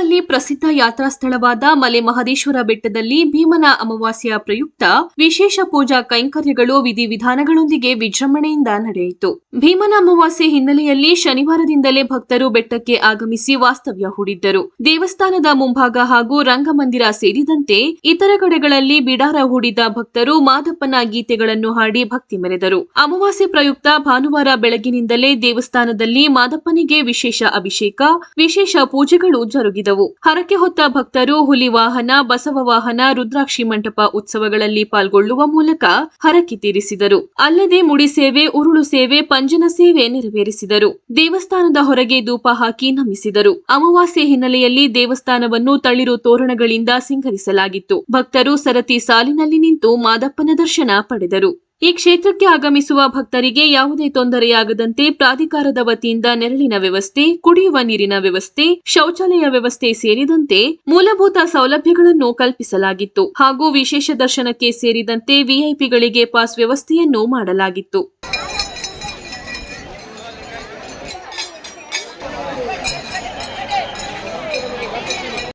ಪ್ರಸಿದ್ಧ ಯಾತ್ರಾ ಸ್ಥಳವಾದ ಮಲೆ ಮಹದೇಶ್ವರ ಬೆಟ್ಟದಲ್ಲಿ ಭೀಮನ ಅಮಾವಾಸ್ಯೆಯ ಪ್ರಯುಕ್ತ ವಿಶೇಷ ಪೂಜಾ ಕೈಂಕರ್ಯಗಳು ವಿಧಿವಿಧಾನಗಳೊಂದಿಗೆ ವಿಜೃಂಭಣೆಯಿಂದ ನಡೆಯಿತು. ಭೀಮನ ಅಮಾವಾಸ್ಯೆ ಹಿನ್ನೆಲೆಯಲ್ಲಿ ಶನಿವಾರದಿಂದಲೇ ಭಕ್ತರು ಬೆಟ್ಟಕ್ಕೆ ಆಗಮಿಸಿ ವಾಸ್ತವ್ಯ ಹೂಡಿದ್ದರು. ದೇವಸ್ಥಾನದ ಮುಂಭಾಗ ಹಾಗೂ ರಂಗಮಂದಿರ ಸೇರಿದಂತೆ ಇತರ ಕಡೆಗಳಲ್ಲಿ ಬಿಡಾರ ಹೂಡಿದ ಭಕ್ತರು ಮಾದಪ್ಪನ ಗೀತೆಗಳನ್ನು ಹಾಡಿ ಭಕ್ತಿ ಮೆರೆದರು. ಅಮಾವಾಸ್ಯೆ ಪ್ರಯುಕ್ತ ಭಾನುವಾರ ಬೆಳಗಿನಿಂದಲೇ ದೇವಸ್ಥಾನದಲ್ಲಿ ಮಾದಪ್ಪನಿಗೆ ವಿಶೇಷ ಅಭಿಷೇಕ, ವಿಶೇಷ ಪೂಜೆಗಳು ಜರುಗಿದವು. ಹರಕೆ ಹೊತ್ತ ಭಕ್ತರು ಹುಲಿ ವಾಹನ, ಬಸವ ವಾಹನ, ರುದ್ರಾಕ್ಷಿ ಮಂಟಪ ಉತ್ಸವಗಳಲ್ಲಿ ಪಾಲ್ಗೊಳ್ಳುವ ಮೂಲಕ ಹರಕೆ ತೀರಿಸಿದರು. ಅಲ್ಲದೆ ಮುಡಿ ಸೇವೆ, ಉರುಳು ಸೇವೆ, ಪಂಜನ ಸೇವೆ ನೆರವೇರಿಸಿದರು. ದೇವಸ್ಥಾನದ ಹೊರಗೆ ಧೂಪ ಹಾಕಿ ನಮಿಸಿದರು. ಅಮಾವಾಸ್ಯೆ ಹಿನ್ನೆಲೆಯಲ್ಲಿ ದೇವಸ್ಥಾನವನ್ನು ತಳಿರು ತೋರಣಗಳಿಂದ ಸಿಂಗರಿಸಲಾಗಿತ್ತು. ಭಕ್ತರು ಸರತಿ ಸಾಲಿನಲ್ಲಿ ನಿಂತು ಮಾದಪ್ಪನ ದರ್ಶನ ಪಡೆದರು. ಈ ಕ್ಷೇತ್ರಕ್ಕೆ ಆಗಮಿಸುವ ಭಕ್ತರಿಗೆ ಯಾವುದೇ ತೊಂದರೆಯಾಗದಂತೆ ಪ್ರಾಧಿಕಾರದ ವತಿಯಿಂದ ನೆರಳಿನ ವ್ಯವಸ್ಥೆ, ಕುಡಿಯುವ ನೀರಿನ ವ್ಯವಸ್ಥೆ, ಶೌಚಾಲಯ ವ್ಯವಸ್ಥೆ ಸೇರಿದಂತೆ ಮೂಲಭೂತ ಸೌಲಭ್ಯಗಳನ್ನು ಕಲ್ಪಿಸಲಾಗಿತ್ತು ಹಾಗೂ ವಿಶೇಷ ದರ್ಶನಕ್ಕೆ ಸೇರಿದಂತೆ ವಿಐಪಿಗಳಿಗೆ ಪಾಸ್ ವ್ಯವಸ್ಥೆಯನ್ನು ಮಾಡಲಾಗಿತ್ತು.